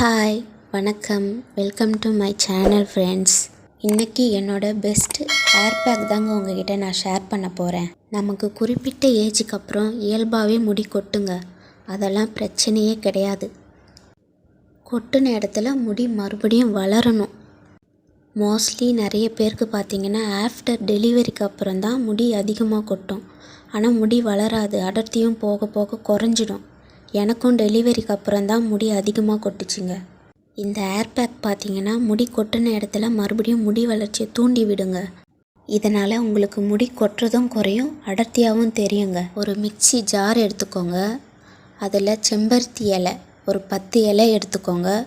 Hi வணக்கம். Welcome to my channel friends இன்றைக்கி என்னோடய பெஸ்ட்டு ஹேர் பேக் தாங்க உங்ககிட்ட நான் ஷேர் பண்ண போகிறேன் நமக்கு குறிப்பிட்ட ஏஜுக்கு அப்புறம் இயல்பாகவே முடி கொட்டுங்க. அதெல்லாம் பிரச்சனையே கிடையாது. கொட்டுன இடத்துல முடி மறுபடியும் வளரணும். மோஸ்ட்லி நிறைய பேருக்கு பார்த்திங்கன்னா ஆஃப்டர் டெலிவரிக்கு அப்புறம் தான் முடி அதிகமாக கொட்டும். ஆனால் முடி வளராது. அடர்த்தியும் போக போக குறைஞ்சிடும். எனக்கும் டெலிவரிக்கு அப்புறம் தான் முடி அதிகமாக கொட்டுச்சுங்க. இந்த ஏர் பேக் பார்த்தீங்கன்னா முடி கொட்டின இடத்துல மறுபடியும் முடி வளர்ச்சியை தூண்டி விடுங்க. இதனால் உங்களுக்கு முடி கொட்டுறதும் குறையும் அடர்த்தியாகவும் தெரியுங்க. ஒரு மிக்ஸி ஜார் எடுத்துக்கோங்க. அதில் செம்பருத்தி இலை ஒரு பத்து இலை எடுத்துக்கோங்க.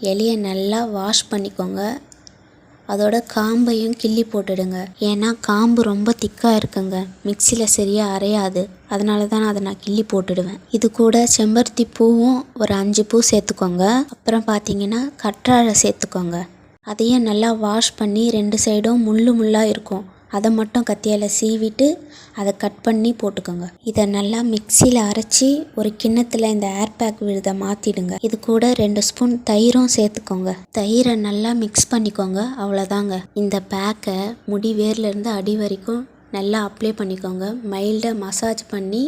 இலையை நல்லா வாஷ் பண்ணிக்கோங்க. அதோட காம்பையும் கிள்ளி போட்டுடுங்க. ஏன்னா காம்பு ரொம்ப திக்காக இருக்குங்க. மிக்சியில் சரியாக அரையாது. அதனால தான் அதை நான் கிள்ளி போட்டுடுவேன். இது கூட செம்பருத்தி பூவும் ஒரு அஞ்சு பூ சேர்த்துக்கோங்க. அப்புறம் பார்த்தீங்கன்னா கற்றாழை சேர்த்துக்கோங்க. அதையும் நல்லா வாஷ் பண்ணி ரெண்டு சைடும் முள்ளு முள்ளாக இருக்கும். அதை மட்டும் கத்தியால் சீவிட்டு அதை கட் பண்ணி போட்டுக்கோங்க. இதை நல்லா மிக்சியில் அரைச்சி ஒரு கிண்ணத்தில் இந்த ஏர் பேக் விழுதை மாற்றிடுங்க இது கூட ரெண்டு ஸ்பூன் தயிரும் சேர்த்துக்கோங்க. தயிரை நல்லா மிக்ஸ் பண்ணிக்கோங்க. அவ்வளோதாங்க இந்த பேக்கை முடி வேர்லேருந்து அடி வரைக்கும் நல்லா அப்ளை பண்ணிக்கோங்க. மைல்டாக மசாஜ் பண்ணி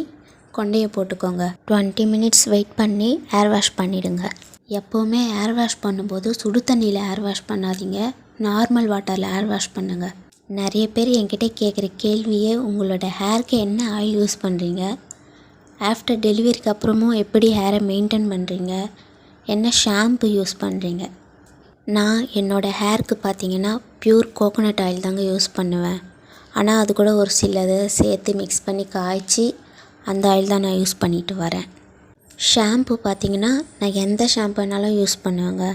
கொண்டையை போட்டுக்கோங்க. டுவெண்ட்டி மினிட்ஸ் வெயிட் பண்ணி ஏர் வாஷ் பண்ணிவிடுங்க எப்போவுமே ஏர் வாஷ் பண்ணும்போது சுடு தண்ணியில் ஏர் வாஷ் பண்ணாதீங்க. நார்மல் வாட்டரில் ஏர் வாஷ் பண்ணுங்கள் நிறைய பேர் என்கிட்ட கேட்குற கேள்வியே உங்களோட ஹேருக்கு என்ன ஆயில் யூஸ் பண்ணுறீங்க ஆஃப்டர் டெலிவரிக்கு அப்புறமும் எப்படி ஹேரை மெயின்டைன் பண்ணுறீங்க என்ன ஷாம்பு யூஸ் பண்ணுறீங்க நான் என்னோடய ஹேருக்கு பார்த்தீங்கன்னா ப்யூர் கோகோனட் ஆயில் தாங்க யூஸ் பண்ணுவேன். ஆனால் அது கூட ஒரு சிலது சேர்த்து மிக்ஸ் பண்ணி காய்ச்சி அந்த ஆயில் தான் நான் யூஸ் பண்ணிட்டு வரேன். ஷாம்பு பார்த்தீங்கன்னா நான் எந்த ஷாம்புனாலும் யூஸ் பண்ணுவேங்க.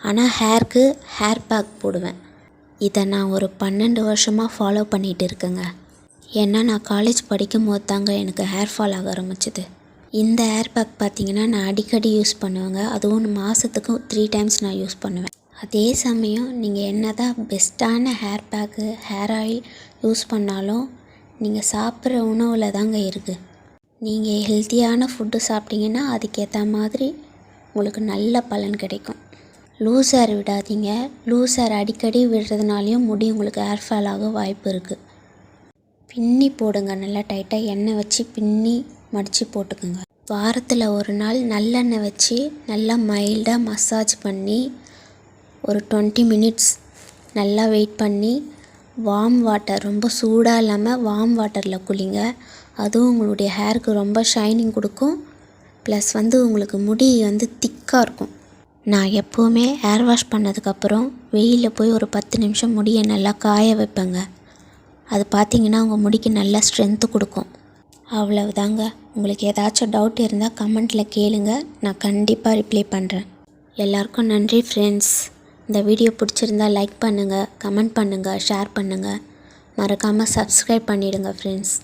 ஆனால் ஹேருக்கு ஹேர் பேக் போடுவேன். இதை நான் ஒரு பன்னெண்டு வருஷமாக ஃபாலோ பண்ணிகிட்டு இருக்கேங்க. ஏன்னா நான் காலேஜ் படிக்கும் போது தாங்க எனக்கு ஹேர் ஃபால் ஆக ஆரம்பிச்சிது. இந்த ஹேர் பேக் பார்த்திங்கன்னா நான் அடிக்கடி யூஸ் பண்ணுவேங்க. அதுவும் மாதத்துக்கு த்ரீ டைம்ஸ் நான் யூஸ் பண்ணுவேன். அதே சமயம் நீங்கள் என்ன தான் பெஸ்ட்டான hair pack hair oil use பண்ணாலும் நீங்கள் சாப்பிட்ற உணவில் தாங்க இருக்குது நீங்கள் ஹெல்த்தியான ஃபுட்டு சாப்பிட்டீங்கன்னா அதுக்கேற்ற மாதிரி உங்களுக்கு நல்ல பலன் கிடைக்கும். லூஸ் ஹேர் விடாதீங்க. லூஸ் ஹேர் அடிக்கடி விடுறதுனாலையும் முடி உங்களுக்கு ஹேர் ஃபால் ஆக வாய்ப்பு இருக்குது பின்னி போடுங்க. நல்லா டைட்டாக எண்ணெய் வச்சு பின்னி மடித்து போட்டுக்கோங்க. வாரத்தில் ஒரு நாள் நல்லெண்ணெய் வச்சு நல்லா மைல்டாக மசாஜ் பண்ணி ஒரு டுவெண்ட்டி மினிட்ஸ் நல்லா வெயிட் பண்ணி வார்ம் வாட்டர் ரொம்ப சூடாக இல்லாமல் வார்ம் வாட்டரில் குளிங்க. அதுவும் உங்களுடைய ஹேருக்கு ரொம்ப ஷைனிங் கொடுக்கும். ப்ளஸ் வந்து உங்களுக்கு முடி வந்து திக்காக இருக்கும். நான் எப்போவுமே ஏர் வாஷ் பண்ணதுக்கப்புறம் வெயிலில் போய் ஒரு பத்து நிமிஷம் முடியை நல்லா காய வைப்பேங்க. அது பார்த்திங்கன்னா உங்கள் முடிக்கு நல்லா ஸ்ட்ரென்த்து கொடுக்கும். அவ்வளவுதாங்க. உங்களுக்கு ஏதாச்சும் டவுட் இருந்தால் கமெண்ட்டில் கேளுங்க. நான் கண்டிப்பாக ரிப்ளை பண்ணுறேன் எல்லாருக்கும் நன்றி ஃப்ரெண்ட்ஸ் இந்த வீடியோ பிடிச்சிருந்தா லைக் பண்ணுங்கள் கமெண்ட் பண்ணுங்கள் ஷேர் பண்ணுங்கள் மறக்காமல் சப்ஸ்கிரைப் பண்ணிவிடுங்க ஃப்ரெண்ட்ஸ்